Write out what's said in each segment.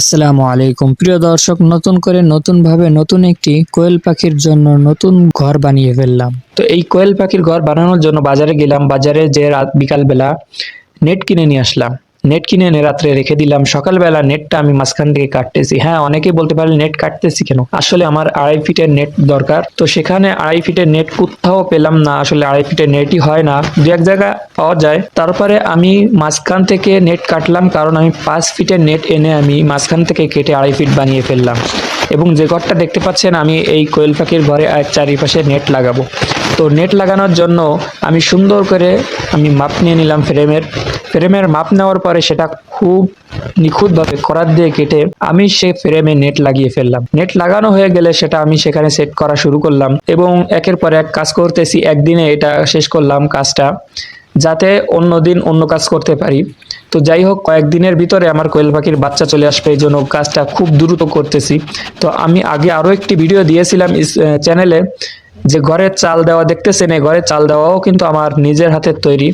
আসসালামু আলাইকুম। প্রিয় দর্শক, নতুন করে নতুনভাবে নতুন একটি কোয়েল পাখির জন্য নতুন ঘর বানিয়ে ফেললাম। তো এই কোয়েল পাখির ঘর বানানোর জন্য বাজারে গেলাম। বাজারে যে রাত বিকালবেলা নেট কিনে নিয়ে আসলাম। নেট কিনে এনে রাত্রে রেখে দিলাম। সকালবেলা নেটটা আমি মাঝখান থেকে কাটতেছি। হ্যাঁ অনেকেই বলতে পারে নেট কাটতেছি কেন? আসলে আমার আড়াই ফিটের নেট দরকার। তো সেখানে আড়াই ফিটের নেট কোথাও পেলাম না। আসলে আড়াই ফিটের নেটই হয় না। দু এক জায়গা পাওয়া যায়। তারপরে আমি মাঝখান থেকে নেট কাটলাম কারণ আমি পাঁচ ফিটের নেট এনে আমি মাঝখান থেকে কেটে আড়াই ফিট বানিয়ে ফেললাম। এবং যে ঘরটা দেখতে পাচ্ছেন, আমি এই কোয়েল পাখির ঘরে চারিপাশে নেট লাগাবো। তো নেট লাগানোর জন্য আমি সুন্দর করে আমি মাপ নিয়ে নিলাম ফ্রেমের। ফ্রেমের মাপ নেওয়ার পরে সেটা খুব নিখুঁতভাবে করার দিয়ে কেটে আমি সে ফ্রেমে নেট লাগিয়ে ফেললাম। নেট লাগানো হয়ে গেলে সেটা আমি সেখানে সেট করা শুরু করলাম এবং একের পর এক কাজ করতেছি, একদিনে এটা শেষ করলাম কাজটা যাতে অন্য দিন অন্য কাজ করতে পারি। তো যাই হোক, কয়েকদিনের ভিতরে আমার কোয়েল পাখির বাচ্চা চলে আসবে, এই জন্য কাজটা খুব দ্রুত করতেছি। তো আমি আগে আরও একটি ভিডিও দিয়েছিলাম চ্যানেলে যে ঘরের চাল দেওয়া দেখতেছেন, এই ঘরের চাল দেওয়াও কিন্তু আমার নিজের হাতের তৈরি।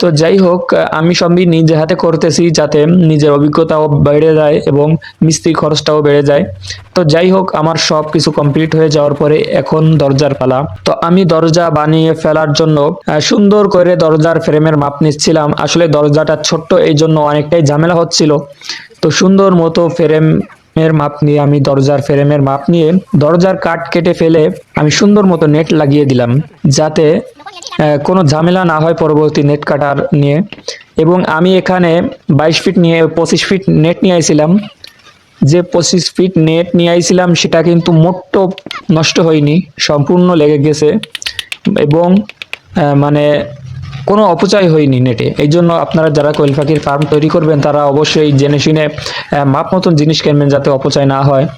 তো যাই হোক, আমি সবই নিজে হাতে করতেছি যাতে নিজের অভিজ্ঞতাও বেড়ে যায় এবং মিস্ত্রি খরচটাও বেড়ে যায়। তো যাই হোক, আমার সব কিছু কমপ্লিট হয়ে যাওয়ার পরে এখন দরজার পালা। তো আমি দরজা বানিয়ে ফেলার জন্য সুন্দর করে দরজার ফ্রেমের মাপ নিচ্ছিলাম। আসলে দরজাটা ছোট্ট, এই জন্য অনেকটাই ঝামেলা হচ্ছিল। তো সুন্দর মতো ফ্রেম এর মাপ নিয়ে আমি দরজার ফ্রেমের মাপ নিয়ে দরজার কাঠ কেটে ফেলে আমি সুন্দর মতো নেট লাগিয়ে দিলাম, যাতে কোনো ঝামেলা না হয় পরবর্তী নেট কাটার নিয়ে। এবং আমি এখানে বাইশ ফিট নিয়ে, পঁচিশ ফিট নেট নিয়ে আইছিলাম। যে পঁচিশ ফিট নেট নিয়ে আইছিলাম, সেটা কিন্তু মোট্ট নষ্ট হয়নি, সম্পূর্ণ লেগে গেছে। এবং মানে কোনো অপচয় হয়নি নেটে এই জন্য আপনারা যারা কোয়েল পাখির ফার্ম তৈরি করবেন, তারা অবশ্যই জেনে শুনে মাপ মতন জিনিস কিনবেন যাতে অপচয় না হয়।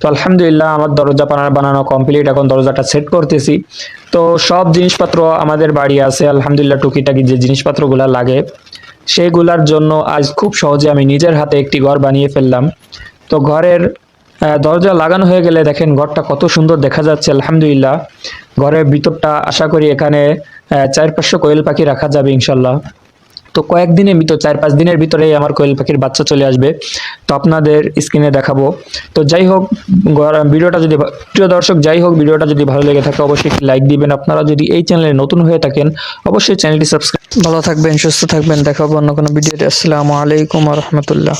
তো আলহামদুলিল্লাহ আমার দরজা বানা- বানানো কমপ্লিট এখন দরজাটা সেট করতেছি। তো সব জিনিসপত্র আমাদের বাড়ি আছে, আলহামদুলিল্লাহ টুকিটাকি যে জিনিসপত্রগুলো লাগে সেগুলার জন্য আজ খুব সহজে আমি নিজের হাতে একটি ঘর বানিয়ে ফেললাম। তো ঘরের দরজা লাগানো হয়ে গেলে দেখেন ঘরটা কত সুন্দর দেখা যাচ্ছে, আলহামদুলিল্লাহ। ঘরের ভিতরটা আশা করি এখানে চার পাঁচশো কোয়েল পাখি রাখা যাবে, ইনশাল্লাহ। তো কয়েকদিনের ভিতর, চার পাঁচ দিনের ভিতরেই আমার কোয়েল পাখির বাচ্চা চলে আসবে। তো আপনাদের স্ক্রিনে দেখাবো। তো যাই হোক ভিডিওটা যদি প্রিয় দর্শক, যাই হোক, ভিডিওটা যদি ভালো লেগে থাকে, অবশ্যই লাইক দিবেন। আপনারা যদি এই চ্যানেলে নতুন হয়ে থাকেন, অবশ্যই চ্যানেলটি সাবস্ক্রাইব ভালো থাকবেন, সুস্থ থাকবেন। দেখাবো অন্য কোনো ভিডিওতে। আসসালামু আলাইকুম রহমতুল্লাহ।